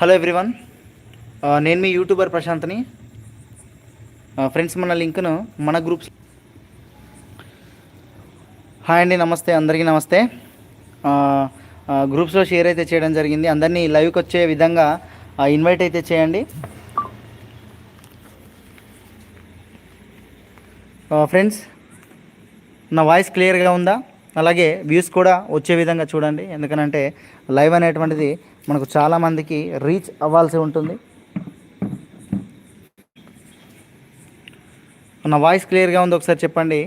Hello everyone uh, నేను మీ YouTuber ప్రశాంత్ని. Uh, ఫ్రెండ్స్ మన లింక్ను మన గ్రూప్స్ హాయ్ అండి నమస్తే అందరికీ నమస్తే. Uh, గ్రూప్స్లో షేర్ అయితే చేయడం జరిగింది. అందరినీ లైవ్కి వచ్చే విధంగా ఇన్వైట్ అయితే చేయండి. ఫ్రెండ్స్ నా వాయిస్ క్లియర్గా ఉందా? అలాగే వ్యూస్ కూడా వచ్చే విధంగా చూడండి. ఎందుకనంటే లైవ్ అనేటువంటిది మనకు చాలామందికి రీచ్ అవ్వాల్సి ఉంటుంది. నా వాయిస్ క్లియర్గా ఉంది ఒకసారి చెప్పండి.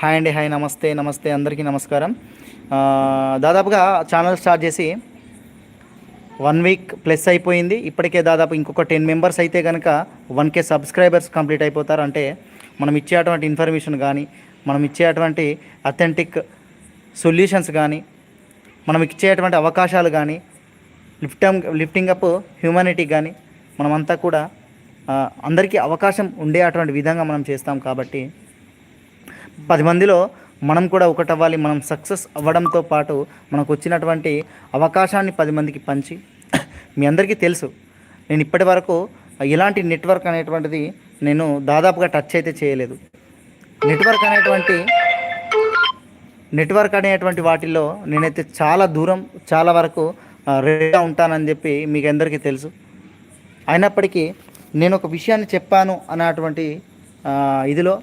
హాయ్ అండి హాయ్ నమస్తే నమస్తే అందరికీ నమస్కారం. దాదాపుగా ఛానల్ స్టార్ట్ చేసి వన్ వీక్ ప్లస్ అయిపోయింది. ఇప్పటికే దాదాపు ఇంకొక టెన్ మెంబర్స్ అయితే కనుక వన్ కే సబ్స్క్రైబర్స్ కంప్లీట్ అయిపోతారు. అంటే మనం ఇచ్చేటువంటి ఇన్ఫర్మేషన్ కానీ మనం ఇచ్చేటువంటి అథెంటిక్ సొల్యూషన్స్ కానీ మనం ఇచ్చేటువంటి అవకాశాలు కానీ లిఫ్టంగ్ లిఫ్టింగ్ అప్ హ్యూమానిటీ కానీ మనమంతా కూడా అందరికీ అవకాశం ఉండే అటువంటి విధంగా మనం చేస్తాం కాబట్టి పది మందిలో మనం కూడా ఒకటవ్వాలి మనం సక్సెస్ అవ్వడంతో పాటు మనకు వచ్చినటువంటి అవకాశాన్ని పది మందికి పంచి మీ అందరికీ తెలుసు. నేను ఇప్పటి వరకు ఎలాంటి నెట్వర్క్ అనేటువంటిది నేను దాదాపుగా టచ్ అయితే చేయలేదు. నెట్వర్క్ అనేటువంటి నెట్వర్క్ అనేటువంటి వాటిల్లో నేనైతే చాలా దూరం చాలా వరకు రెడీగా ఉంటానని చెప్పి మీకు అందరికీ తెలుసు. అయినప్పటికీ నేను ఒక విషయాన్ని చెప్పాను అన్నటువంటి ఇదిలో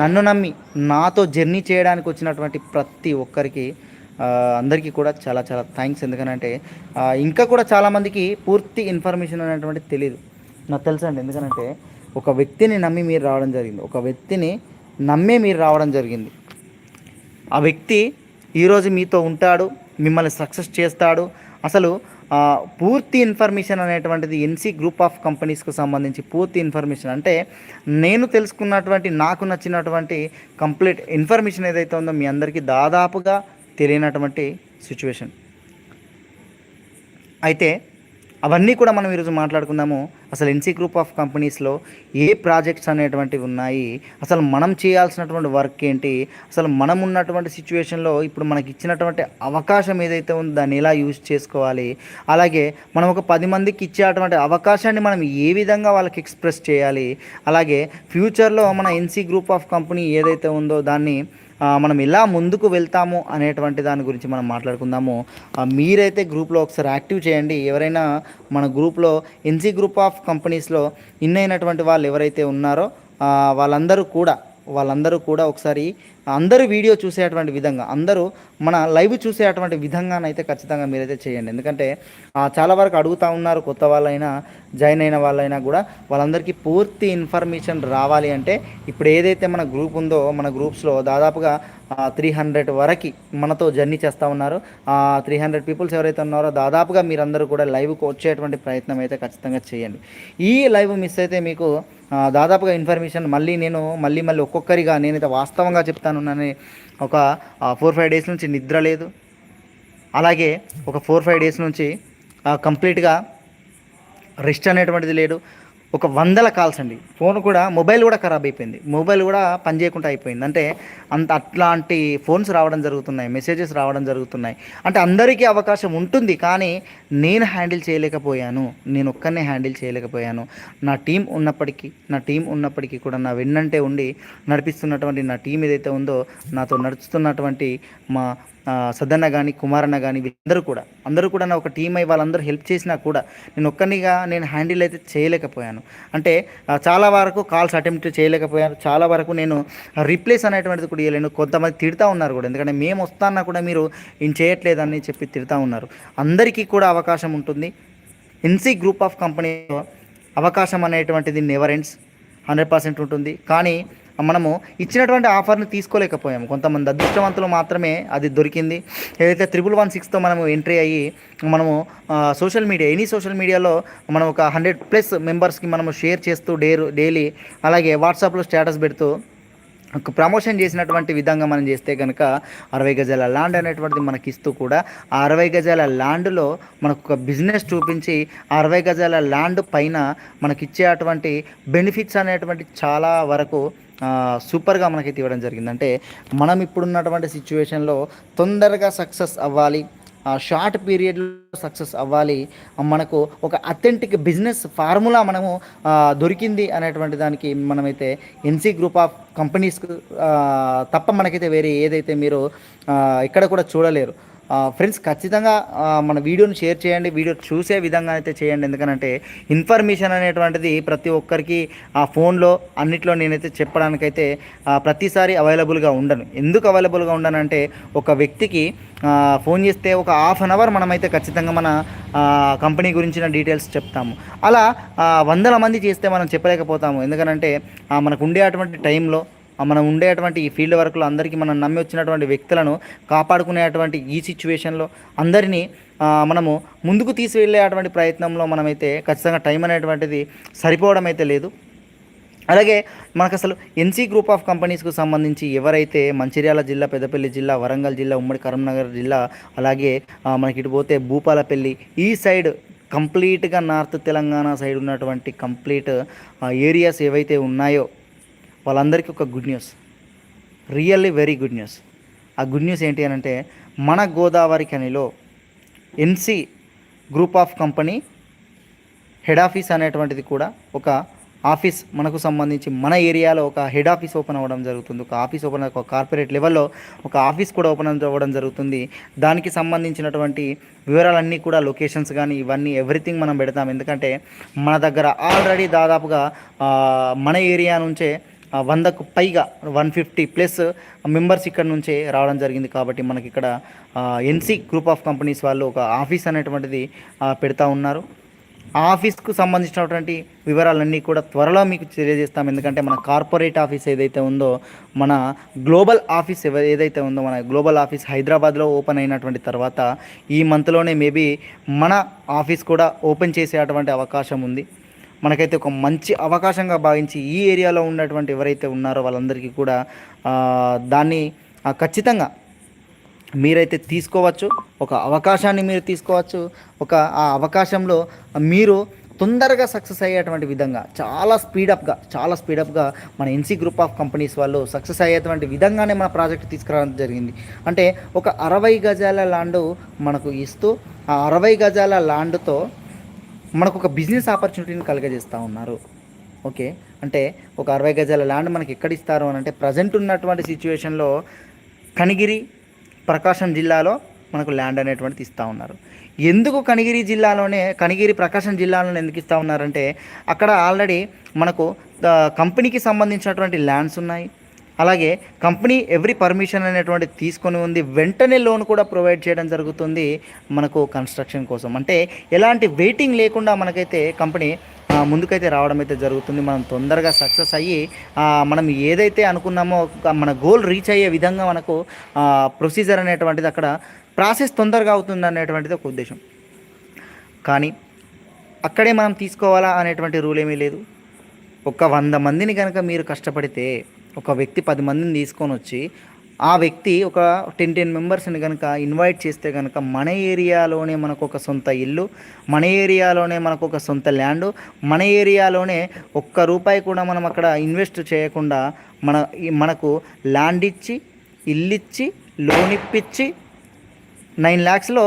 నన్ను నమ్మి నాతో జర్నీ చేయడానికి వచ్చినటువంటి ప్రతి ఒక్కరికి అందరికీ కూడా చాలా చాలా థ్యాంక్స్. ఎందుకనంటే ఇంకా కూడా చాలామందికి పూర్తి ఇన్ఫర్మేషన్ అనేటువంటి తెలియదు నాకు తెలుసండి ఎందుకనంటే ఒక వ్యక్తిని నమ్మి మీరు రావడం జరిగింది. ఒక వ్యక్తిని నమ్మే మీరు రావడం జరిగింది. ఆ వ్యక్తి ఈరోజు మీతో ఉంటాడు మిమ్మల్ని సక్సెస్ చేస్తాడు. అసలు పూర్తి ఇన్ఫర్మేషన్ అనేటువంటిది ఎన్సీ గ్రూప్ ఆఫ్ కంపెనీస్కు సంబంధించి పూర్తి ఇన్ఫర్మేషన్. అంటే నేను తెలుసుకున్నటువంటి నాకు నచ్చినటువంటి కంప్లీట్ ఇన్ఫర్మేషన్ ఏదైతే ఉందో మీ అందరికీ దాదాపుగా తెలియనటువంటి సిచ్యువేషన్. అయితే అవన్నీ కూడా మనం ఈరోజు మాట్లాడుకుందాము. అసలు ఎన్సీ గ్రూప్ ఆఫ్ కంపెనీస్లో ఏ ప్రాజెక్ట్స్ అనేటువంటివి ఉన్నాయి? అసలు మనం చేయాల్సినటువంటి వర్క్ ఏంటి? అసలు మనం ఉన్నటువంటి సిచ్యువేషన్లో ఇప్పుడు మనకి ఇచ్చినటువంటి అవకాశం ఏదైతే ఉందో దాన్ని ఎలా యూజ్ చేసుకోవాలి? అలాగే మనం ఒక పది మందికి ఇచ్చేటువంటి అవకాశాన్ని మనం ఏ విధంగా వాళ్ళకి ఎక్స్ప్రెస్ చేయాలి? అలాగే ఫ్యూచర్లో మన ఎన్సీ గ్రూప్ ఆఫ్ కంపెనీ ఏదైతే ఉందో దాన్ని మనం ఎలా ముందుకు వెళ్తాము అనేటువంటి దాని గురించి మనం మాట్లాడుకుందాము. మీరైతే గ్రూప్లో ఒకసారి యాక్టివ్ చేయండి. ఎవరైనా మన గ్రూప్లో ఎన్సీ గ్రూప్ ఆఫ్ కంపెనీస్లో ఇన్ అయినటువంటి వాళ్ళు ఎవరైతే ఉన్నారో వాళ్ళందరూ కూడా వాళ్ళందరూ కూడా ఒకసారి అందరూ వీడియో చూసేటువంటి విధంగా అందరూ మన లైవ్ చూసే అటువంటి విధంగానైతే ఖచ్చితంగా మీరైతే చేయండి. ఎందుకంటే చాలా వరకు అడుగుతూ ఉన్నారు కొత్త వాళ్ళైనా జాయిన్ అయిన వాళ్ళైనా కూడా వాళ్ళందరికీ పూర్తి ఇన్ఫర్మేషన్ రావాలి అంటే ఇప్పుడు ఏదైతే మన గ్రూప్ ఉందో మన గ్రూప్స్లో దాదాపుగా త్రీ హండ్రెడ్ వరకు మనతో జర్నీ చేస్తూ ఉన్నారు. ఆ త్రీ హండ్రెడ్ పీపుల్స్ ఎవరైతే ఉన్నారో దాదాపుగా మీరందరూ కూడా లైవ్కి వచ్చేటువంటి ప్రయత్నం అయితే ఖచ్చితంగా చేయండి. ఈ లైవ్ మిస్ అయితే మీకు దాదాపుగా ఇన్ఫర్మేషన్ మళ్ళీ నేను మళ్ళీ మళ్ళీ ఒక్కొక్కరిగా నేనైతే వాస్తవంగా చెప్తాను నన్ను ఒక ఫోర్ ఫైవ్ డేస్ నుంచి నిద్ర లేదు. అలాగే ఒక ఫోర్ ఫైవ్ డేస్ నుంచి కంప్లీట్గా రెస్ట్ అనేటువంటిది లేడు ఒక వందల కాల్స్ అండి. ఫోన్ కూడా మొబైల్ కూడా ఖరాబ్ అయిపోయింది. మొబైల్ కూడా పని చేయకుండా అయిపోయింది. అంటే అంత అట్లాంటి ఫోన్స్ రావడం జరుగుతున్నాయి మెసేజెస్ రావడం జరుగుతున్నాయి. అంటే అందరికీ అవకాశం ఉంటుంది కానీ నేను హ్యాండిల్ చేయలేకపోయాను. నేను ఒక్కనే హ్యాండిల్ చేయలేకపోయాను. నా టీం ఉన్నప్పటికీ నా టీం ఉన్నప్పటికీ కూడా నా వెన్నంటే ఉండి నడిపిస్తున్నటువంటి నా టీం ఏదైతే ఉందో నాతో నడుస్తున్నటువంటి మా సదన్న సద్దన్న కానీ కుమారన్న కానీ వీళ్ళందరూ కూడా అందరూ కూడా నా ఒక టీం అయి వాళ్ళందరూ హెల్ప్ చేసినా కూడా నేను ఒక్కనిగా నేను హ్యాండిల్ అయితే చేయలేకపోయాను. అంటే చాలా వరకు కాల్స్ అటెంప్ట్ చేయలేకపోయాను. చాలా వరకు నేను రీప్లేస్ అనేటువంటిది కూడా ఇవ్వలేను కొంతమంది తిడతా ఉన్నారు కూడా. ఎందుకంటే మేము వస్తాన్నా కూడా మీరు ఏం చేయట్లేదని చెప్పి తిడతా ఉన్నారు. అందరికీ కూడా అవకాశం ఉంటుంది. ఎన్సీ గ్రూప్ ఆఫ్ కంపెనీలో అవకాశం అనేటువంటిది నెవర్ ఎండ్స్ హండ్రెడ్ పర్సెంట్ ఉంటుంది. కానీ మనము ఇచ్చినటువంటి ఆఫర్ని తీసుకోలేకపోయాము కొంతమంది అదృష్టవంతులు మాత్రమే అది దొరికింది. ఏదైతే త్రిబుల్ వన్ సిక్స్తో మనము ఎంట్రీ అయ్యి మనము సోషల్ మీడియా ఎనీ సోషల్ మీడియాలో మనం ఒక హండ్రెడ్ ప్లస్ మెంబర్స్కి మనము షేర్ చేస్తూ డే డైలీ అలాగే వాట్సాప్లో స్టేటస్ పెడుతూ ఒక ప్రమోషన్ చేసినటువంటి విధంగా మనం చేస్తే కనుక అరవై గజాల ల్యాండ్ అనేటువంటిది మనకి ఇస్తూ కూడా ఆ అరవై గజాల ల్యాండ్లో మనకు ఒక బిజినెస్ చూపించి ఆ అరవై గజాల ల్యాండ్ పైన మనకి ఇచ్చే అటువంటి బెనిఫిట్స్ అనేటువంటి చాలా వరకు సూపర్గా మనకైతే ఇవ్వడం జరిగింది. అంటే మనం ఇప్పుడున్నటువంటి సిచ్యువేషన్లో తొందరగా సక్సెస్ అవ్వాలి షార్ట్ పీరియడ్లో సక్సెస్ అవ్వాలి మనకు ఒక అథెంటిక్ బిజినెస్ ఫార్ములా మనము దొరికింది అనేటువంటి దానికి మనమైతే ఎన్సీ గ్రూప్ ఆఫ్ కంపెనీస్ తప్ప మనకైతే వేరే ఏదైతే మీరు ఇక్కడ కూడా చూడలేరు. ఫ్రెండ్స్ ఖచ్చితంగా మన వీడియోని షేర్ చేయండి వీడియో చూసే విధంగా అయితే చేయండి. ఎందుకనంటే ఇన్ఫర్మేషన్ అనేటువంటిది ప్రతి ఒక్కరికి ఆ ఫోన్లో అన్నిట్లో నేనైతే చెప్పడానికైతే ప్రతిసారి అవైలబుల్గా ఉండను. ఎందుకు అవైలబుల్గా ఉండనంటే ఒక వ్యక్తికి ఫోన్ చేస్తే ఒక హాఫ్ అన్ అవర్ మనమైతే ఖచ్చితంగా మన కంపెనీ గురించిన డీటెయిల్స్ చెప్తాము. అలా వందల మంది చేస్తే మనం చెప్పలేకపోతాము. ఎందుకనంటే మనకు ఉండే అటువంటి టైంలో మనం ఉండేటువంటి ఈ ఫీల్డ్ వర్క్లో అందరికీ మనం నమ్మి వచ్చినటువంటి వ్యక్తులను కాపాడుకునేటువంటి ఈ సిచ్యువేషన్లో అందరినీ మనము ముందుకు తీసుకెళ్ళేటువంటి ప్రయత్నంలో మనమైతే ఖచ్చితంగా టైం అనేటువంటిది సరిపోవడం అయితే లేదు. అలాగే మనకు అసలు ఎన్సీ గ్రూప్ ఆఫ్ కంపెనీస్కు సంబంధించి ఎవరైతే మంచిర్యాల జిల్లా పెద్దపల్లి జిల్లా వరంగల్ జిల్లా ఉమ్మడి కరీంనగర్ జిల్లా అలాగే మనకి ఇటు పోతే భూపాలపల్లి ఈ సైడ్ కంప్లీట్గా నార్త్ తెలంగాణ సైడ్ ఉన్నటువంటి కంప్లీట్ ఏరియాస్ ఏవైతే ఉన్నాయో వాళ్ళందరికీ ఒక good news really very good news ఆ గుడ్ న్యూస్ ఏంటి అని అంటే మన Godavari కనిలో NC group of company head office అనేటువంటిది కూడా ఒక ఆఫీస్ మనకు సంబంధించి మన ఏరియాలో ఒక హెడ్ ఆఫీస్ ఓపెన్ అవ్వడం జరుగుతుంది. ఒక ఆఫీస్ ఓపెన్ ఒక కార్పొరేట్ లెవెల్లో ఒక ఆఫీస్ కూడా ఓపెన్ అవ్వడం జరుగుతుంది. దానికి సంబంధించినటువంటి వివరాలన్నీ కూడా లొకేషన్స్ కానీ ఇవన్నీ ఎవ్రీథింగ్ మనం పెడతాం. ఎందుకంటే మన దగ్గర ఆల్రెడీ దాదాపుగా మన ఏరియా నుంచే వందకు పైగా వన్ ఫిఫ్టీ ప్లస్ మెంబర్స్ ఇక్కడ నుంచే రావడం జరిగింది కాబట్టి మనకి ఇక్కడ ఎన్సీ గ్రూప్ ఆఫ్ కంపెనీస్ వాళ్ళు ఒక ఆఫీస్ అనేటువంటిది పెడతా ఉన్నారు. ఆ ఆఫీస్కు సంబంధించినటువంటి వివరాలన్నీ కూడా త్వరలో మీకు తెలియజేస్తాం. ఎందుకంటే మన కార్పొరేట్ ఆఫీస్ ఏదైతే ఉందో మన గ్లోబల్ ఆఫీస్ ఏదైతే ఉందో మన గ్లోబల్ ఆఫీస్ హైదరాబాద్లో ఓపెన్ అయినటువంటి తర్వాత ఈ మంత్లోనే మేబీ మన ఆఫీస్ కూడా ఓపెన్ చేసేటువంటి అవకాశం ఉంది. మనకైతే ఒక మంచి అవకాశంగా భావించి ఈ ఏరియాలో ఉన్నటువంటి ఎవరైతే ఉన్నారో వాళ్ళందరికీ కూడా దాన్ని ఖచ్చితంగా మీరైతే తీసుకోవచ్చు. ఒక అవకాశాన్ని మీరు తీసుకోవచ్చు. ఒక ఆ అవకాశంలో మీరు తొందరగా సక్సెస్ అయ్యేటువంటి విధంగా చాలా స్పీడప్గా చాలా స్పీడప్గా మన ఎన్సీ గ్రూప్ ఆఫ్ కంపెనీస్ వాళ్ళు సక్సెస్ అయ్యేటువంటి విధంగానే మన ప్రాజెక్ట్ తీసుకురావడం జరిగింది. అంటే ఒక అరవై గజాల ల్యాండ్ మనకు ఇస్తూ ఆ అరవై గజాల ల్యాండ్తో మనకు ఒక బిజినెస్ ఆపర్చునిటీని కలుగజేస్తూ ఉన్నారు. ఓకే? అంటే ఒక అరవై గజాల ల్యాండ్ మనకి ఎక్కడ ఇస్తారు అని అంటే ప్రజెంట్ ఉన్నటువంటి సిచ్యువేషన్లో కనిగిరి ప్రకాశం జిల్లాలో మనకు ల్యాండ్ అనేటువంటిది ఇస్తూ ఉన్నారు. ఎందుకు కనిగిరి జిల్లాలోనే కనిగిరి ప్రకాశం జిల్లాలోనే ఎందుకు ఇస్తూ ఉన్నారంటే అక్కడ ఆల్రెడీ మనకు కంపెనీకి సంబంధించినటువంటి ల్యాండ్స్ ఉన్నాయి. అలాగే కంపెనీ ఎవ్రీ పర్మిషన్ అనేటువంటి తీసుకొని ఉంది. వెంటనే లోన్ కూడా ప్రొవైడ్ చేయడం జరుగుతుంది మనకు కన్స్ట్రక్షన్ కోసం. అంటే ఎలాంటి వెయిటింగ్ లేకుండా మనకైతే కంపెనీ ముందుకైతే రావడం అయితే జరుగుతుంది. మనం తొందరగా సక్సెస్ అయ్యి మనం ఏదైతే అనుకున్నామో మన గోల్ రీచ్ అయ్యే విధంగా మనకు ప్రొసీజర్ అనేటువంటిది అక్కడ ప్రాసెస్ తొందరగా అవుతుంది అనేటువంటిది ఒక ఉద్దేశం. కానీ అక్కడే మనం తీసుకోవాలా అనేటువంటి రూల్ ఏమీ లేదు. ఒక వంద మందిని కనుక మీరు కష్టపడితే ఒక వ్యక్తి పది మందిని తీసుకొని వచ్చి ఆ వ్యక్తి ఒక టెన్ టెన్ మెంబర్స్ని కనుక ఇన్వైట్ చేస్తే కనుక మన ఏరియాలోనే మనకు ఒక సొంత ఇల్లు మన ఏరియాలోనే మనకు ఒక సొంత ల్యాండ్ మన ఏరియాలోనే ఒక్క రూపాయి కూడా మనం అక్కడ ఇన్వెస్ట్ చేయకుండా మన మనకు ల్యాండ్ ఇచ్చి ఇల్లు ఇచ్చి లోన్ ఇప్పించి నైన్ ల్యాక్స్లో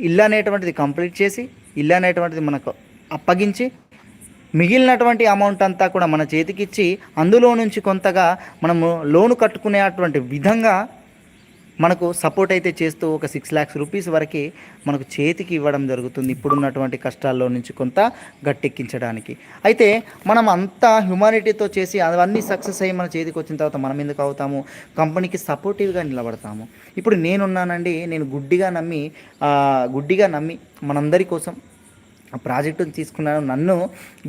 ఇల్లు అనేటువంటిది కంప్లీట్ చేసి ఇల్లు అనేటువంటిది మనకు అప్పగించి మిగిలినటువంటి అమౌంట్ అంతా కూడా మన చేతికిచ్చి అందులో నుంచి కొంతగా మనము లోను కట్టుకునేటువంటి విధంగా మనకు సపోర్ట్ అయితే చేస్తూ ఒక సిక్స్ ల్యాక్స్ రూపీస్ వరకు మనకు చేతికి ఇవ్వడం జరుగుతుంది ఇప్పుడున్నటువంటి కష్టాల్లో నుంచి కొంత గట్టెక్కించడానికి. అయితే మనం అంతా హ్యుమానిటీతో చేసి అవన్నీ సక్సెస్ అయ్యి మన చేతికి వచ్చిన తర్వాత మనం ఎందుకు అవుతాము? కంపెనీకి సపోర్టివ్గా నిలబడతాము. ఇప్పుడు నేనున్నానండి నేను గుడ్డిగా నమ్మి గుడ్డిగా నమ్మి మనందరి కోసం ప్రాజెక్టును తీసుకున్నాను. నన్ను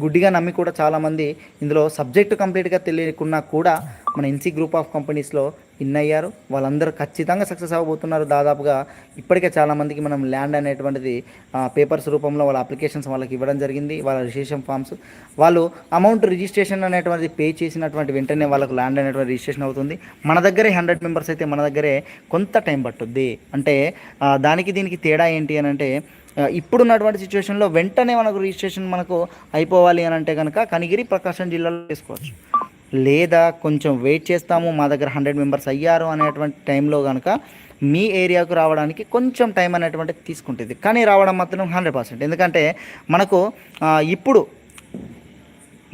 గుడ్డిగా నమ్మి కూడా చాలామంది ఇందులో సబ్జెక్ట్ కంప్లీట్గా తెలియకున్నా కూడా మన ఎన్సీ గ్రూప్ ఆఫ్ కంపెనీస్లో ఇన్ అయ్యారు. వాళ్ళందరూ ఖచ్చితంగా సక్సెస్ అవ్వబోతున్నారు. దాదాపుగా ఇప్పటికే చాలామందికి మనం ల్యాండ్ అనేటువంటిది పేపర్స్ రూపంలో వాళ్ళ అప్లికేషన్స్ వాళ్ళకి ఇవ్వడం జరిగింది. వాళ్ళ రిజిస్ట్రేషన్ ఫామ్స్. వాళ్ళు అమౌంట్ రిజిస్ట్రేషన్ అనేటువంటిది పే చేసినటువంటి వెంటనే వాళ్ళకు ల్యాండ్ అనేటువంటి రిజిస్ట్రేషన్ అవుతుంది. మన దగ్గరే హండ్రెడ్ మెంబర్స్ అయితే మన దగ్గరే కొంత టైం పట్టుద్ది. అంటే దానికి దీనికి తేడా ఏంటి అని అంటే ఇప్పుడున్నటువంటి సిచ్యువేషన్లో వెంటనే మనకు రిజిస్ట్రేషన్ మనకు అయిపోవాలి అని అంటే కనుక కనిగిరి ప్రకాశం జిల్లాలో చేసుకోవచ్చు. లేదా కొంచెం వెయిట్ చేస్తాము మా దగ్గర హండ్రెడ్ మెంబర్స్ అయ్యారు అనేటువంటి టైంలో కనుక మీ ఏరియాకు రావడానికి కొంచెం టైం అనేటువంటిది తీసుకుంటుంది. కానీ రావడం మాత్రం హండ్రెడ్ పర్సెంట్ ఎందుకంటే మనకు ఇప్పుడు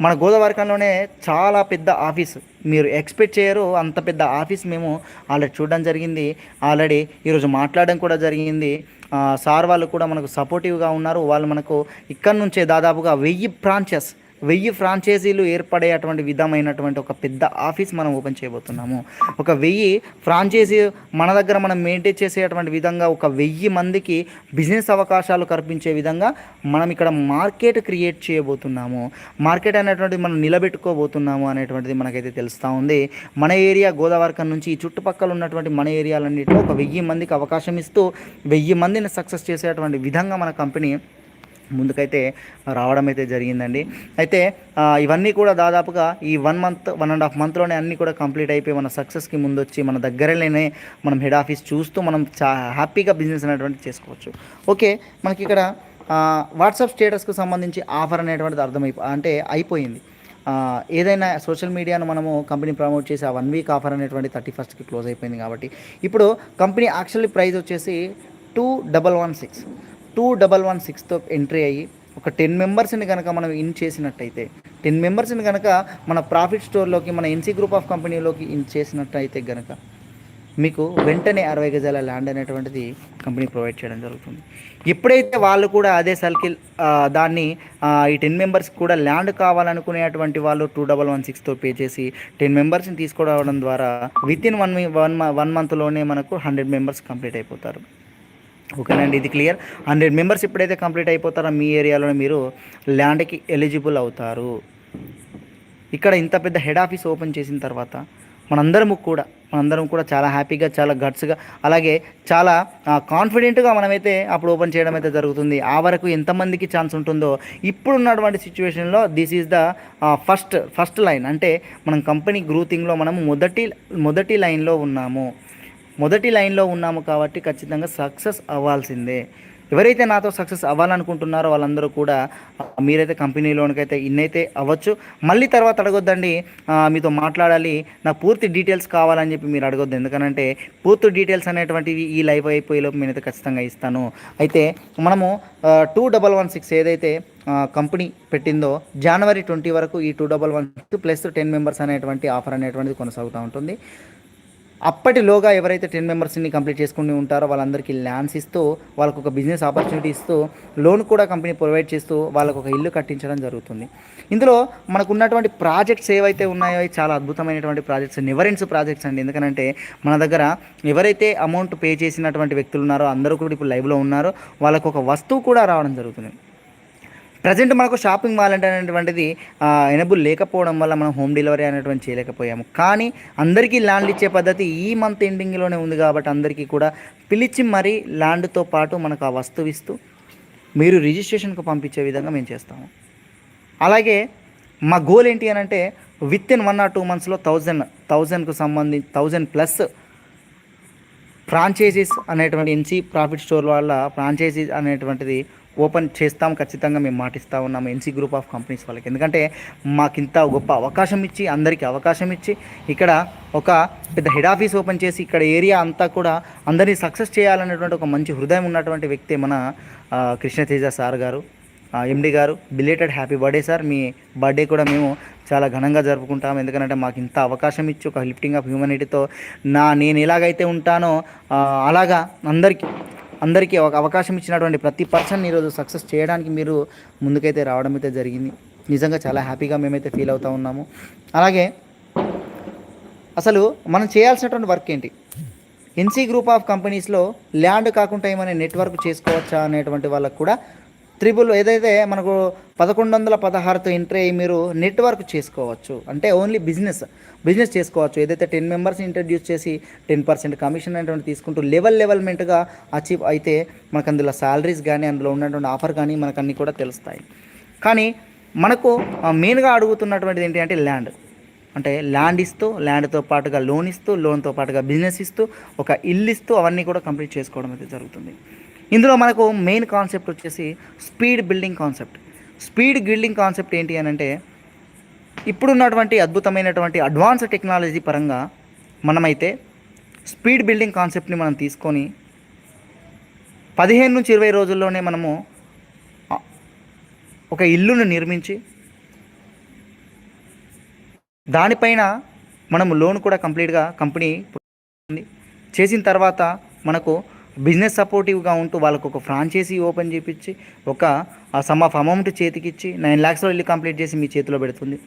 మన గోదావరికంలోనే చాలా పెద్ద ఆఫీస్. మీరు ఎక్స్పెక్ట్ చేయరు అంత పెద్ద ఆఫీస్ మేము ఆల్రెడీ చూడడం జరిగింది. ఆల్రెడీ ఈరోజు మాట్లాడడం కూడా జరిగింది. సార్ వాళ్ళు కూడా మనకు సపోర్టివ్గా ఉన్నారు. వాళ్ళు మనకు ఇక్కడ నుంచే దాదాపుగా వెయ్యి బ్రాంచెస్ వెయ్యి ఫ్రాంచైజీలు ఏర్పడేటువంటి విధమైనటువంటి ఒక పెద్ద ఆఫీస్ మనం ఓపెన్ చేయబోతున్నాము. ఒక వెయ్యి ఫ్రాంచైజీ మన దగ్గర మనం మెయింటైన్ చేసేటువంటి విధంగా ఒక వెయ్యి మందికి బిజినెస్ అవకాశాలు కల్పించే విధంగా మనం ఇక్కడ మార్కెట్ క్రియేట్ చేయబోతున్నాము. మార్కెట్ అనేటువంటిది మనం నిలబెట్టుకోబోతున్నాము అనేటువంటిది మనకైతే తెలుస్తూ ఉంది. మన ఏరియా గోదావరికం నుంచి ఈ చుట్టుపక్కల ఉన్నటువంటి మన ఏరియాలన్నింటిలో ఒక వెయ్యి మందికి అవకాశం ఇస్తూ వెయ్యి మందిని సక్సెస్ చేసేటువంటి విధంగా మన కంపెనీ ముందుకైతే రావడం అయితే జరిగిందండి. అయితే ఇవన్నీ కూడా దాదాపుగా ఈ one month one and half మంత్లోనే అన్నీ కూడా కంప్లీట్ అయిపోయి మన సక్సెస్కి ముందు వచ్చి మన దగ్గరలోనే మనం హెడ్ ఆఫీస్ చూస్తూ మనం చా హ్యాపీగా బిజినెస్ అనేటువంటి చేసుకోవచ్చు. ఓకే మనకి ఇక్కడ వాట్సాప్ స్టేటస్కు సంబంధించి ఆఫర్ అనేటువంటిది అర్థమైపో అంటే అయిపోయింది. ఏదైనా సోషల్ మీడియాను మనము కంపెనీ ప్రమోట్ చేసి ఆ వన్ వీక్ ఆఫర్ అనేటువంటి థర్టీ ఫస్ట్కి క్లోజ్ అయిపోయింది కాబట్టి ఇప్పుడు కంపెనీ యాక్చువల్లీ ప్రైస్ వచ్చేసి two double one six two double one సిక్స్తో entry అయ్యి ఒక టెన్ మెంబర్స్ని కనుక మనం ఇన్ చేసినట్టయితే టెన్ మెంబర్స్ని కనుక మన ప్రాఫిట్ స్టోర్లోకి మన ఎన్సీ గ్రూప్ ఆఫ్ కంపెనీలోకి ఇన్ చేసినట్టయితే కనుక మీకు వెంటనే అరవై గజాల ల్యాండ్ అనేటువంటిది కంపెనీ ప్రొవైడ్ చేయడం జరుగుతుంది. ఎప్పుడైతే వాళ్ళు కూడా అదే సర్కిల్ దాన్ని ఈ టెన్ మెంబర్స్ కూడా ల్యాండ్ కావాలనుకునేటువంటి వాళ్ళు టూ డబల్ వన్ సిక్స్తో పే చేసి టెన్ మెంబర్స్ని తీసుకురావడం ద్వారా with in one one one మంత్లోనే మనకు హండ్రెడ్ మెంబర్స్ కంప్లీట్ అయిపోతారు. ఓకేనండి ఇది క్లియర్. హండ్రెడ్ మెంబర్స్ ఎప్పుడైతే కంప్లీట్ అయిపోతారో మీ ఏరియాలో మీరు ల్యాండ్కి ఎలిజిబుల్ అవుతారు. ఇక్కడ ఇంత పెద్ద హెడ్ ఆఫీస్ ఓపెన్ చేసిన తర్వాత మనందరము కూడా మనందరం కూడా చాలా హ్యాపీగా చాలా గట్స్గా అలాగే చాలా కాన్ఫిడెంట్గా మనమైతే అప్పుడు ఓపెన్ చేయడం అయితే జరుగుతుంది. ఆ వరకు ఎంతమందికి ఛాన్స్ ఉంటుందో ఇప్పుడున్నటువంటి సిచ్యువేషన్లో this is the first first line. అంటే మనం కంపెనీ గ్రూతింగ్లో మనం మొదటి మొదటి లైన్లో ఉన్నాము. మొదటి లైన్లో ఉన్నాము కాబట్టి ఖచ్చితంగా సక్సెస్ అవ్వాల్సిందే. ఎవరైతే నాతో సక్సెస్ అవ్వాలనుకుంటున్నారో వాళ్ళందరూ కూడా మీరైతే కంపెనీలోనికైతే ఇన్నైతే అవ్వచ్చు. మళ్ళీ తర్వాత అడగొద్దండి మీతో మాట్లాడాలి నా పూర్తి డీటెయిల్స్ కావాలని చెప్పి మీరు అడగొద్దు. ఎందుకనంటే పూర్తి డీటెయిల్స్ అనేటువంటివి ఈ లైవ్ అయిపోయేలోపు నేనైతే ఖచ్చితంగా ఇస్తాను. అయితే మనము టూ డబల్ వన్ సిక్స్ ఏదైతే కంపెనీ పెట్టిందో జనవరి ట్వంటీ వరకు ఈ two double one plus ten members అనేటువంటి ఆఫర్ అనేటువంటిది కొనసాగుతూ ఉంటుంది. అప్పటిలోగా ఎవరైతే టెన్ మెంబర్స్ని కంప్లీట్ చేసుకుని ఉంటారో వాళ్ళందరికీ ల్యాండ్స్ ఇస్తూ వాళ్ళకు ఒక బిజినెస్ ఆపర్చునిటీ ఇస్తూ లోన్ కూడా కంపెనీ ప్రొవైడ్ చేస్తూ వాళ్ళకు ఒక ఇల్లు కట్టించడం జరుగుతుంది. ఇందులో మనకున్నటువంటి ప్రాజెక్ట్స్ ఏవైతే ఉన్నాయో చాలా అద్భుతమైనటువంటి ప్రాజెక్ట్స్ నెవరెన్స్ ప్రాజెక్ట్స్ అండి. ఎందుకంటే మన దగ్గర ఎవరైతే అమౌంట్ పే చేసినటువంటి వ్యక్తులు ఉన్నారో అందరూ కూడా ఇప్పుడు లైవ్లో ఉన్నారో. వాళ్ళకు ఒక వస్తువు కూడా రావడం జరుగుతుంది. ప్రజెంట్ మనకు షాపింగ్ మాల్ అంటే అనేటువంటిది ఎనబుల్ లేకపోవడం వల్ల మనం హోమ్ డెలివరీ అనేటువంటి చేయలేకపోయాము. కానీ అందరికీ ల్యాండ్ ఇచ్చే పద్ధతి ఈ మంత్ ఎండింగ్లోనే ఉంది కాబట్టి అందరికీ కూడా పిలిచి మరీ ల్యాండ్తో పాటు మనకు ఆ వస్తువు ఇస్తూ మీరు రిజిస్ట్రేషన్కు పంపించే విధంగా మేము చేస్తాము. అలాగే మా గోల్ ఏంటి అని అంటే with in one or two మంత్స్లో థౌజండ్ థౌజండ్కు సంబంధించి థౌజండ్ ప్లస్ ఫ్రాంచైజీస్ అనేటువంటి ఎన్సీ ప్రాఫిట్ స్టోర్ వల్ల ఫ్రాంచైజీ అనేటువంటిది ఓపెన్ చేస్తాం ఖచ్చితంగా మేము మాటిస్తూ ఉన్నాము ఎన్సీ గ్రూప్ ఆఫ్ కంపెనీస్ వాళ్ళకి. ఎందుకంటే మాకింత గొప్ప అవకాశం ఇచ్చి అందరికీ అవకాశం ఇచ్చి ఇక్కడ ఒక పెద్ద హెడ్ ఆఫీస్ ఓపెన్ చేసి ఇక్కడ ఏరియా అంతా కూడా అందరినీ సక్సెస్ చేయాలనేటువంటి ఒక మంచి హృదయం ఉన్నటువంటి వ్యక్తి మన కృష్ణతేజ సార్ గారు. ఎండి గారు బిలేటెడ్ హ్యాపీ బర్త్డే సార్. మీ బర్త్డే కూడా మేము చాలా ఘనంగా జరుపుకుంటాం. ఎందుకంటే మాకు ఇంత అవకాశం ఇచ్చి ఒక లిఫ్టింగ్ ఆఫ్ హ్యూమనిటీతో నా నేను ఎలాగైతే ఉంటానో అలాగా అందరికీ అందరికీ ఒక అవకాశం ఇచ్చినటువంటి ప్రతి పర్సన్ ఈరోజు సక్సెస్ చేయడానికి మీరు ముందుకైతే రావడం అయితే జరిగింది. నిజంగా చాలా హ్యాపీగా మేమైతే ఫీల్ అవుతూ ఉన్నాము. అలాగే అసలు మనం చేయాల్సినటువంటి వర్క్ ఏంటి? ఎన్సీ గ్రూప్ ఆఫ్ కంపెనీస్లో ల్యాండ్ కాకుండా ఏమైనా నెట్వర్క్ చేసుకోవచ్చా అనేటువంటి వాళ్ళకు కూడా త్రిబుల్ ఏదైతే మనకు పదకొండు వందల పదహారుతో ఎంట్రీ అయ్యి మీరు నెట్వర్క్ చేసుకోవచ్చు. అంటే ఓన్లీ బిజినెస్ బిజినెస్ చేసుకోవచ్చు. ఏదైతే టెన్ మెంబర్స్ ఇంట్రడ్యూస్ చేసి టెన్ పర్సెంట్ కమిషన్ అనేటువంటి తీసుకుంటూ లెవెల్ లెవెల్మెంట్గా అచీవ్ అయితే మనకు అందులో శాలరీస్ కానీ అందులో ఉన్నటువంటి ఆఫర్ కానీ మనకు అన్నీ కూడా తెలుస్తాయి. కానీ మనకు మెయిన్గా అడుగుతున్నటువంటిది ఏంటి అంటే ల్యాండ్. అంటే ల్యాండ్ ఇస్తూ ల్యాండ్తో పాటుగా లోన్ ఇస్తూ లోన్తో పాటుగా బిజినెస్ ఇస్తూ ఒక ఇల్లు ఇస్తూ అవన్నీ కూడా కంప్లీట్ చేసుకోవడం అయితే జరుగుతుంది. ఇందులో మనకు మెయిన్ కాన్సెప్ట్ వచ్చేసి speed building concept speed building concept ఏంటి అని అంటే ఇప్పుడున్నటువంటి అద్భుతమైనటువంటి అడ్వాన్స్ టెక్నాలజీ పరంగా మనమైతే స్పీడ్ బిల్డింగ్ కాన్సెప్ట్ని మనం తీసుకొని పదిహేను నుంచి ఇరవై రోజుల్లోనే మనము ఒక ఇల్లును నిర్మించి దానిపైన మనము లోన్ కూడా కంప్లీట్గా కంపెనీ చేసిన తర్వాత మనకు బిజినెస్ సపోర్టివ్గా ఉంటూ వాళ్ళకు ఒక ఫ్రాంచైజీ ఓపెన్ చేపించి ఒక సమ్ ఆఫ్ అమౌంట్ చేతికిచ్చి నైన్ ల్యాక్స్లో ఇల్లు కంప్లీట్ చేసి మీ చేతిలో పెడుతుంది.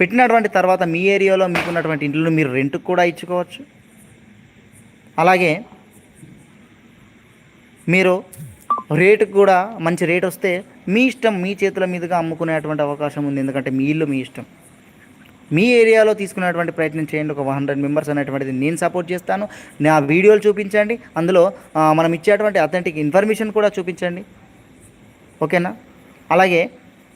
పెట్టినటువంటి తర్వాత మీ ఏరియాలో మీకున్నటువంటి ఇండ్లు మీరు రెంట్కి కూడా ఇచ్చుకోవచ్చు. అలాగే మీరు రేటుకు కూడా మంచి రేట్ వస్తే మీ ఇష్టం మీ చేతుల మీదుగా అమ్ముకునేటువంటి అవకాశం ఉంది. ఎందుకంటే మీ ఇల్లు మీ ఇష్టం. మీ ఏరియాలో తీసుకునేటువంటి ప్రయత్నం చేయండి. ఒక హండ్రెడ్ మెంబర్స్ అనేటువంటిది నేను సపోర్ట్ చేస్తాను. నా వీడియోలు చూపించండి. అందులో మనం ఇచ్చేటువంటి అథెంటిక్ ఇన్ఫర్మేషన్ కూడా చూపించండి. ఓకేనా? అలాగే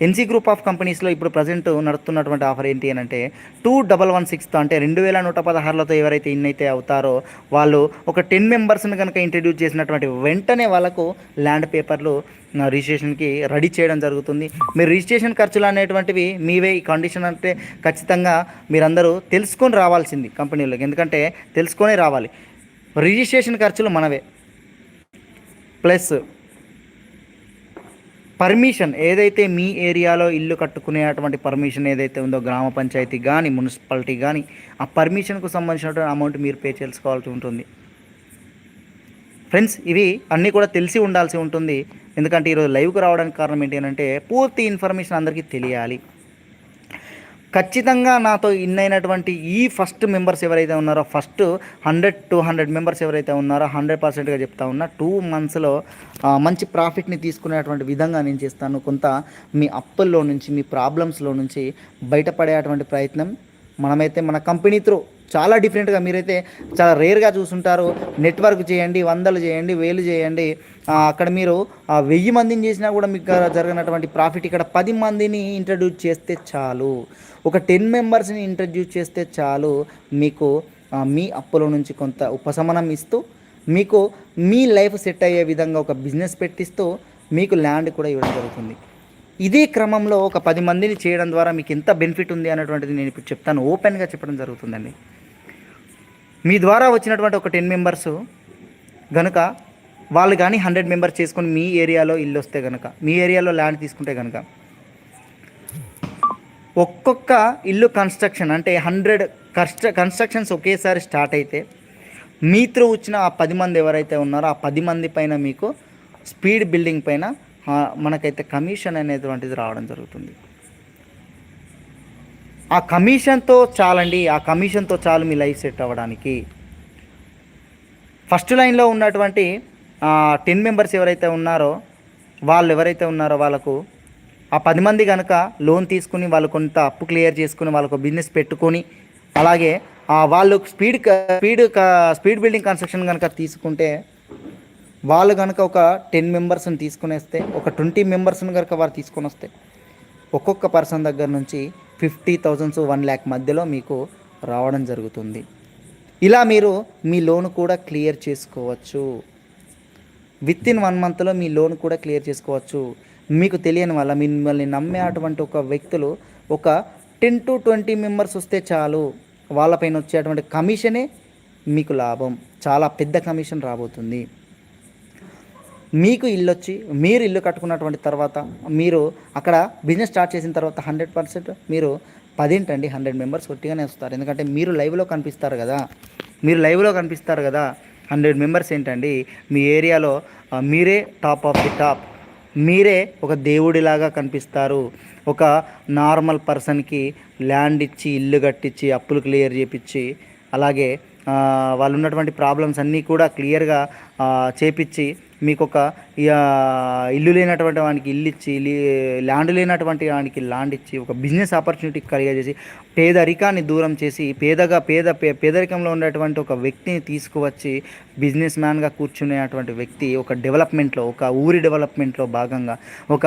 ఎన్సీ గ్రూప్ ఆఫ్ కంపెనీస్లో ఇప్పుడు ప్రజెంట్ నడుస్తున్నటువంటి ఆఫర్ ఏంటి అని అంటే టూ డబల్ వన్ సిక్స్తో అంటే రెండు వేల నూట పదహారులతో ఎవరైతే ఇన్ అయితే అవుతారో వాళ్ళు ఒక టెన్ మెంబర్స్ని కనుక ఇంట్రడ్యూస్ చేసినటువంటి వెంటనే వాళ్ళకు ల్యాండ్ పేపర్లు రిజిస్ట్రేషన్కి రెడీ చేయడం జరుగుతుంది. మీరు రిజిస్ట్రేషన్ ఖర్చులు అనేటువంటివి మీవే ఈ కండిషన్ అంటే ఖచ్చితంగా మీరందరూ తెలుసుకొని రావాల్సింది కంపెనీలోకి. ఎందుకంటే తెలుసుకొని రావాలి. రిజిస్ట్రేషన్ ఖర్చులు మనవే. ప్లస్ పర్మిషన్ ఏదైతే మీ ఏరియాలో ఇల్లు కట్టుకునేటువంటి పర్మిషన్ ఏదైతే ఉందో గ్రామ పంచాయతీ కానీ మున్సిపాలిటీ కానీ ఆ పర్మిషన్కు సంబంధించినటువంటి అమౌంట్ మీరు పే చేసుకోవాల్సి ఉంటుంది. ఫ్రెండ్స్ ఇవి అన్నీ కూడా తెలిసి ఉండాల్సి ఉంటుంది. ఎందుకంటే ఈరోజు లైవ్కి రావడానికి కారణం ఏంటి అంటే పూర్తి ఇన్ఫర్మేషన్ అందరికీ తెలియాలి. ఖచ్చితంగా నాతో ఇన్ అయినటువంటి ఈ ఫస్ట్ మెంబర్స్ ఎవరైతే ఉన్నారో first hundred two hundred members ఎవరైతే ఉన్నారో హండ్రెడ్ పర్సెంట్గా చెప్తా ఉన్నా టూ మంత్స్లో మంచి ప్రాఫిట్ని తీసుకునేటువంటి విధంగా నేను చేస్తాను. కొంత మీ అప్పుల్లో నుంచి మీ ప్రాబ్లమ్స్లో నుంచి బయటపడేటువంటి ప్రయత్నం మనమైతే మన కంపెనీ త్రూ చాలా డిఫరెంట్గా మీరైతే చాలా రేర్గా చూసుంటారు. నెట్వర్క్ చేయండి వందలు చేయండి వేలు చేయండి. అక్కడ మీరు వెయ్యి మందిని చేసినా కూడా మీకు జరిగినటువంటి ప్రాఫిట్ ఇక్కడ పది మందిని ఇంట్రడ్యూస్ చేస్తే చాలు. ఒక టెన్ మెంబర్స్ని ఇంట్రడ్యూస్ చేస్తే చాలు మీకు మీ అప్పుల నుంచి కొంత ఉపశమనం ఇస్తూ మీకు మీ లైఫ్ సెట్ అయ్యే విధంగా ఒక బిజినెస్ పెట్టిస్తూ మీకు ల్యాండ్ కూడా ఇవ్వడం జరుగుతుంది. ఇదే క్రమంలో ఒక పది మందిని చేయడం ద్వారా మీకు ఎంత బెనిఫిట్ ఉంది అన్నటువంటిది నేను ఇప్పుడు చెప్తాను. ఓపెన్గా చెప్పడం జరుగుతుందండి. మీ ద్వారా వచ్చినటువంటి ఒక టెన్ మెంబర్స్ గనుక వాళ్ళు కానీ హండ్రెడ్ మెంబర్స్ చేసుకొని మీ ఏరియాలో ఇల్లు వస్తే కనుక మీ ఏరియాలో ల్యాండ్ తీసుకుంటే కనుక ఒక్కొక్క ఇల్లు కన్స్ట్రక్షన్ అంటే హండ్రెడ్ కన్స్ట్ర కన్స్ట్రక్షన్స్ ఒకేసారి స్టార్ట్ అయితే మీ త్రూ వచ్చిన ఆ పది మంది ఎవరైతే ఉన్నారో ఆ పది మంది పైన మీకు స్పీడ్ బిల్డింగ్ పైన మనకైతే కమిషన్ అనేటువంటిది రావడం జరుగుతుంది. ఆ కమిషన్తో చాలండి ఆ కమిషన్తో చాలు మీ లైఫ్ సెట్ అవ్వడానికి. ఫస్ట్ లైన్లో ఉన్నటువంటి టెన్ మెంబర్స్ ఎవరైతే ఉన్నారో వాళ్ళు ఎవరైతే ఉన్నారో వాళ్ళకు ఆ పది మంది కనుక లోన్ తీసుకుని వాళ్ళు కొంత అప్పు క్లియర్ చేసుకుని వాళ్ళకు బిజినెస్ పెట్టుకొని అలాగే వాళ్ళు speed speed speed building construction కనుక తీసుకుంటే వాళ్ళు కనుక ఒక టెన్ మెంబర్స్ని తీసుకుని వస్తే ఒక ట్వంటీ మెంబర్స్ని కనుక వారు తీసుకొని వస్తే ఒక్కొక్క పర్సన్ దగ్గర నుంచి ఫిఫ్టీ థౌజండ్స్ వన్ ల్యాక్ మధ్యలో మీకు రావడం జరుగుతుంది. ఇలా మీరు మీ లోన్ కూడా క్లియర్ చేసుకోవచ్చు. విత్ ఇన్ వన్ మంత్లో మీ లోన్ కూడా క్లియర్ చేసుకోవచ్చు. మీకు తెలియని వల్ల మిమ్మల్ని నమ్మే అటువంటి ఒక వ్యక్తులు ఒక టెన్ టు ట్వంటీ మెంబర్స్ వస్తే చాలు. వాళ్ళపైన వచ్చేటువంటి కమిషనే మీకు లాభం. చాలా పెద్ద కమిషన్ రాబోతుంది. మీకు ఇల్లు వచ్చి మీరు ఇల్లు కట్టుకున్నటువంటి తర్వాత మీరు అక్కడ బిజినెస్ స్టార్ట్ చేసిన తర్వాత హండ్రెడ్ పర్సెంట్ మీరు పదేంటండి హండ్రెడ్ మెంబర్స్ ఒట్టిగానే వస్తారు. ఎందుకంటే మీరు లైవ్లో కనిపిస్తారు కదా. మీరు లైవ్లో కనిపిస్తారు కదా. హండ్రెడ్ మెంబర్స్ ఏంటండి? మీ ఏరియాలో మీరే టాప్ ఆఫ్ ది టాప్. మీరే ఒక దేవుడిలాగా కనిపిస్తారు. ఒక నార్మల్ పర్సన్కి ల్యాండ్ ఇచ్చి ఇల్లు కట్టించి అప్పులు క్లియర్ చేపించి అలాగే వాళ్ళు ఉన్నటువంటి ప్రాబ్లమ్స్ అన్నీ కూడా క్లియర్గా చేపించి మీకు ఒక ఇక ఇల్లు లేనటువంటి వానికి ఇల్లు ఇచ్చి లీ- ల్యాండ్ లేనటువంటి వానికి ల్యాండ్ ఇచ్చి ఒక బిజినెస్ ఆపర్చునిటీ కలిగజేసి పేదరికాన్ని దూరం చేసి పేదగా పేద పే- పేదరికంలో ఉన్నటువంటి ఒక వ్యక్తిని తీసుకువచ్చి బిజినెస్ మ్యాన్గా కూర్చునేటువంటి వ్యక్తి ఒక డెవలప్మెంట్లో ఒక ఊరి డెవలప్మెంట్లో భాగంగా ఒక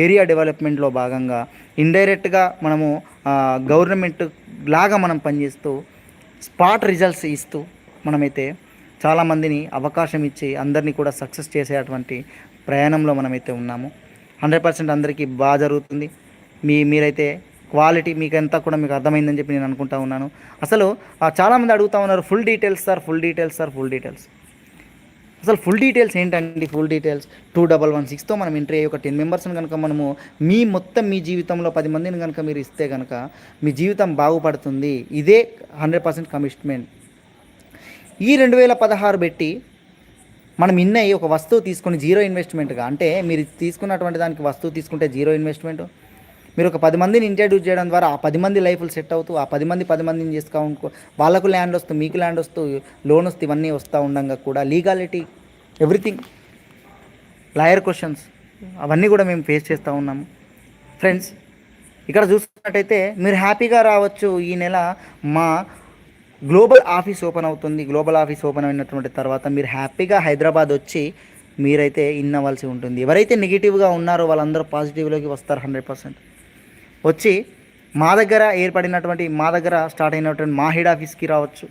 ఏరియా డెవలప్మెంట్లో భాగంగా ఇండైరెక్ట్గా మనము గవర్నమెంట్ లాగా మనం పనిచేస్తూ స్పాట్ రిజల్ట్స్ ఇస్తూ మనమైతే చాలామందిని అవకాశం ఇచ్చి అందరినీ కూడా సక్సెస్ చేసేటువంటి ప్రయాణంలో మనమైతే ఉన్నాము. హండ్రెడ్ పర్సెంట్ అందరికీ బాగా జరుగుతుంది. మీ మీరైతే క్వాలిటీ మీకు ఎంత కూడా మీకు అర్థమైందని చెప్పి నేను అనుకుంటా ఉన్నాను. అసలు ఆ, చాలామంది అడుగుతా ఉన్నారు full details sir full details sir full details అసలు ఫుల్ డీటెయిల్స్ ఏంటండి full details two double one సిక్స్తో మనం ఎంట్రీ అయ్యి ఒక టెన్ మెంబర్స్ని కనుక మనము మీ మొత్తం మీ జీవితంలో పది మందిని కనుక మీరు ఇస్తే కనుక మీ జీవితం బాగుపడుతుంది. ఇదే హండ్రెడ్ పర్సెంట్ కమిట్మెంట్ ఈ రెండు వేల పదహారు పెట్టి మనం ఇన్ అయ్యి ఒక వస్తువు తీసుకొని జీరో ఇన్వెస్ట్మెంట్గా అంటే మీరు తీసుకున్నటువంటి దానికి వస్తువు తీసుకుంటే జీరో ఇన్వెస్ట్మెంట్. మీరు ఒక పది మందిని ఇంట్రడ్యూస్ చేయడం ద్వారా ఆ పది మంది లైఫ్లు సెట్ అవుతూ ఆ పది మంది పది మందిని చేసుకో వాళ్ళకు ల్యాండ్ వస్తూ మీకు ల్యాండ్ వస్తూ లోన్ వస్తూ ఇవన్నీ వస్తూ ఉండగా కూడా లీగాలిటీ ఎవ్రీథింగ్ లాయర్ క్వశ్చన్స్ అవన్నీ కూడా మేము ఫేస్ చేస్తూ ఉన్నాము. ఫ్రెండ్స్ ఇక్కడ చూసుకున్నట్టయితే మీరు హ్యాపీగా రావచ్చు ఈ నెల మా గ్లోబల్ ఆఫీస్ ఓపెన్ అవుతుంది. గ్లోబల్ ఆఫీస్ ఓపెన్ అయినటువంటి తర్వాత మీరు హ్యాపీగా హైదరాబాద్ వచ్చి మీరైతే ఇన్ అవ్వాల్సి ఉంటుంది. ఎవరైతే నెగిటివ్గా ఉన్నారో వాళ్ళందరూ పాజిటివ్లోకి వస్తారు హండ్రెడ్ పర్సెంట్ వచ్చి మా దగ్గర ఏర్పడినటువంటి మా దగ్గర స్టార్ట్ అయినటువంటి మా హెడ్ ఆఫీస్కి రావచ్చు.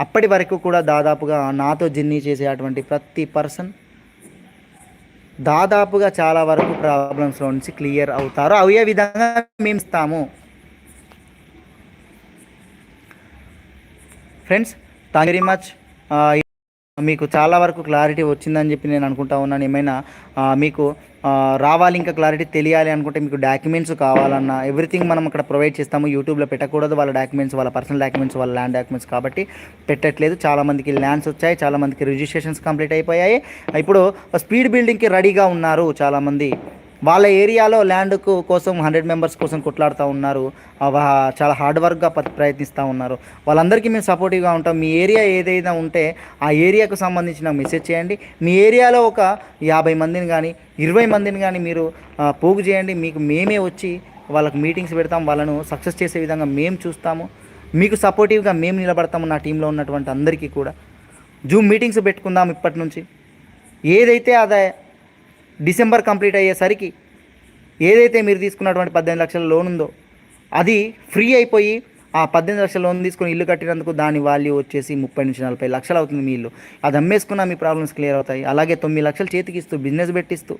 అప్పటి వరకు కూడా దాదాపుగా నాతో జర్నీ చేసేటువంటి ప్రతి పర్సన్ దాదాపుగా చాలా వరకు ప్రాబ్లమ్స్లో నుంచి క్లియర్ అవుతారు. అయ్యే విధంగా మేము ఇస్తాము? ఫ్రెండ్స్ థ్యాంక్ వెరీ మచ్ మీకు చాలా వరకు క్లారిటీ వచ్చిందని చెప్పి నేను అనుకుంటా ఉన్నాను. ఏమైనా మీకు రావాలి ఇంకా క్లారిటీ తెలియాలి అనుకుంటే మీకు డాక్యుమెంట్స్ కావాలన్నా ఎవ్రీథింగ్ మనం అక్కడ ప్రొవైడ్ చేస్తాము. యూట్యూబ్లో పెట్టకూడదు. వాళ్ళ డాక్యుమెంట్స్ వాళ్ళ పర్సనల్ డాక్యుమెంట్స్ వాళ్ళ ల్యాండ్ డాక్యుమెంట్స్ కాబట్టి పెట్టట్లేదు. చాలామందికి ల్యాండ్స్ వచ్చాయి. చాలామందికి రిజిస్ట్రేషన్స్ కంప్లీట్ అయిపోయాయి. ఇప్పుడు స్పీడ్ బిల్డింగ్కి రెడీగా ఉన్నారు చాలామంది వాళ్ళ ఏరియాలో ల్యాండ్కు కోసం హండ్రెడ్ మెంబర్స్ కోసం కొట్లాడుతూ ఉన్నారు. చాలా హార్డ్ వర్క్గా ప్రయత్నిస్తూ ఉన్నారు. వాళ్ళందరికీ మేము సపోర్టివ్గా ఉంటాం. మీ ఏరియా ఏదైనా ఉంటే ఆ ఏరియాకు సంబంధించిన మెసేజ్ చేయండి. మీ ఏరియాలో ఒక యాభై మందిని కానీ ఇరవై మందిని కానీ మీరు పోగు చేయండి. మీకు మేమే వచ్చి వాళ్ళకి మీటింగ్స్ పెడతాం. వాళ్ళను సక్సెస్ చేసే విధంగా మేము చూస్తాము. మీకు సపోర్టివ్గా మేము నిలబడతాము నా టీంలో ఉన్నటువంటి అందరికీ కూడా. జూమ్ మీటింగ్స్ పెట్టుకుందాం ఇప్పటి నుంచి. ఏదైతే అదే డిసెంబర్ కంప్లీట్ అయ్యేసరికి ఏదైతే మీరు తీసుకున్నటువంటి పద్దెనిమిది లక్షల లోన్ ఉందో అది ఫ్రీ అయిపోయి ఆ పద్దెనిమిది లక్షల లోన్ తీసుకొని ఇల్లు కట్టినందుకు దాని వాల్యూ వచ్చేసి ముప్పై నుంచి నలభై లక్షలు అవుతుంది మీ ఇల్లు. అది అమ్మేసుకున్న మీ ప్రాబ్లమ్స్ క్లియర్ అవుతాయి. అలాగే తొమ్మిది లక్షలు చేతికి ఇస్తూ బిజినెస్ పెట్టిస్తూ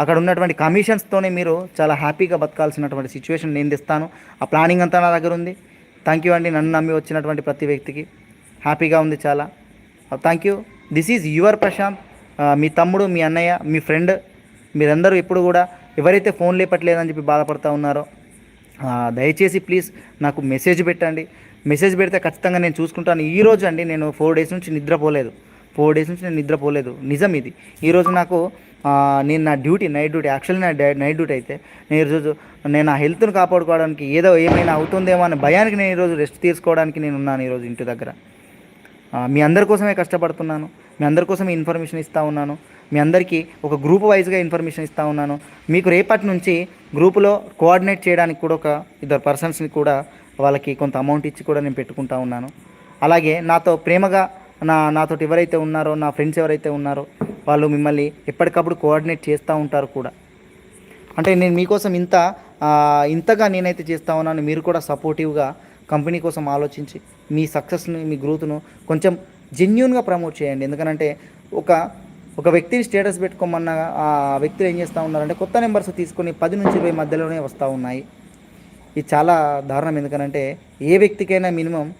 అక్కడ ఉన్నటువంటి కమిషన్స్తోనే మీరు చాలా హ్యాపీగా బతకాల్సినటువంటి సిచ్యువేషన్ నేను తెస్తాను. ఆ ప్లానింగ్ అంతా నా దగ్గర ఉంది. థ్యాంక్ యూ అండి. నన్ను నమ్మి వచ్చినటువంటి ప్రతి వ్యక్తికి. హ్యాపీగా ఉంది చాలా. Thank you this is your Prashant మీ తమ్ముడు మీ అన్నయ్య మీ ఫ్రెండ్ మీరందరూ ఎప్పుడు కూడా ఎవరైతే ఫోన్ లేపట్లేదని చెప్పి బాధపడుతూ ఉన్నారో దయచేసి ప్లీజ్ నాకు మెసేజ్ పెట్టండి. మెసేజ్ పెడితే ఖచ్చితంగా నేను చూసుకుంటాను. ఈ రోజు అండి నేను ఫోర్ డేస్ నుంచి నిద్రపోలేదు. ఫోర్ డేస్ నుంచి నేను నిద్రపోలేదు. నిజం ఇది. ఈరోజు నాకు నేను నా డ్యూటీ నైట్ డ్యూటీ యాక్చువల్లీ నా నైట్ డ్యూటీ అయితే నేను ఈరోజు నేను నా హెల్త్ను కాపాడుకోవడానికి ఏదో ఏమైనా అవుతుందేమో అనే భయానికి నేను ఈరోజు రెస్ట్ తీసుకోవడానికి నేను ఉన్నాను ఈరోజు ఇంటి దగ్గర. మీ అందరి కోసమే కష్టపడుతున్నాను. మీ అందరి కోసం ఇన్ఫర్మేషన్ ఇస్తూ ఉన్నాను. మీ అందరికీ ఒక గ్రూప్ వైజ్గా ఇన్ఫర్మేషన్ ఇస్తూ ఉన్నాను. మీకు రేపటి నుంచి గ్రూపులో కోఆర్డినేట్ చేయడానికి కూడా ఒక ఇద్దరు పర్సన్స్ని కూడా వాళ్ళకి కొంత అమౌంట్ ఇచ్చి కూడా నేను పెట్టుకుంటా ఉన్నాను. అలాగే నాతో ప్రేమగా నా నాతోటి ఎవరైతే ఉన్నారో నా ఫ్రెండ్స్ ఎవరైతే ఉన్నారో వాళ్ళు మిమ్మల్ని ఎప్పటికప్పుడు కోఆర్డినేట్ చేస్తూ ఉంటారు కూడా. అంటే నేను మీకోసం ఇంత ఇంతగా నేనైతే చేస్తూ ఉన్నాను మీరు కూడా సపోర్టివ్గా కంపెనీ కోసం ఆలోచించి మీ సక్సెస్ని మీ గ్రోత్ను కొంచెం జెన్యున్గా ప్రమోట్ చేయండి. ఎందుకనంటే ఒక ఒక వ్యక్తిని స్టేటస్ పెట్టుకోమన్న ఆ వ్యక్తులు ఏం చేస్తూ ఉన్నారంటే కొత్త నెంబర్స్ తీసుకొని పది నుంచి ఇరవై మధ్యలోనే వస్తూ ఉన్నాయి. ఇది చాలా దారుణం. ఎందుకనంటే ఏ వ్యక్తికైనా మినిమం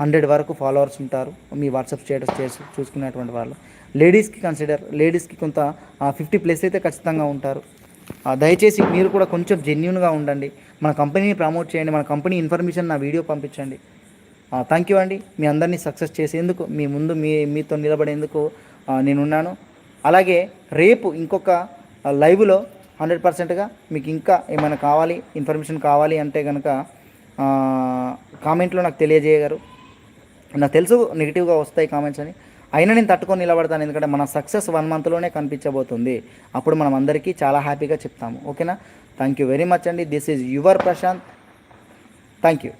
హండ్రెడ్ వరకు ఫాలోవర్స్ ఉంటారు. మీ వాట్సాప్ స్టేటస్ చేసి చూసుకునేటువంటి వాళ్ళు. లేడీస్కి కన్సిడర్ లేడీస్కి కొంత ఫిఫ్టీ ప్లస్ అయితే ఖచ్చితంగా ఉంటారు. ఆ, దయచేసి మీరు కూడా కొంచెం జెన్యున్గా ఉండండి. మన కంపెనీని ప్రమోట్ చేయండి. మన కంపెనీ ఇన్ఫర్మేషన్ నా వీడియో పంపించండి. థ్యాంక్ యూ అండి. మీ అందరినీ సక్సెస్ చేసేందుకు మీ ముందు మీ మీతో నిలబడేందుకు నేనున్నాను. అలాగే రేపు ఇంకొక లైవ్లో హండ్రెడ్ పర్సెంట్గా మీకు ఇంకా ఏమైనా కావాలి ఇన్ఫర్మేషన్ కావాలి అంటే కనుక కామెంట్లో నాకు తెలియజేయగలరు. నాకు తెలుసు నెగిటివ్గా వస్తాయి కామెంట్స్ అని. అయినా నేను తట్టుకొని నిలబడతాను ఎందుకంటే మన సక్సెస్ వన్ మంత్లోనే కనిపించబోతుంది. అప్పుడు మనం అందరికీ చాలా హ్యాపీగా చెప్తాము. ఓకేనా? థ్యాంక్ యూ వెరీ మచ్ అండి. This is your Prashant thank you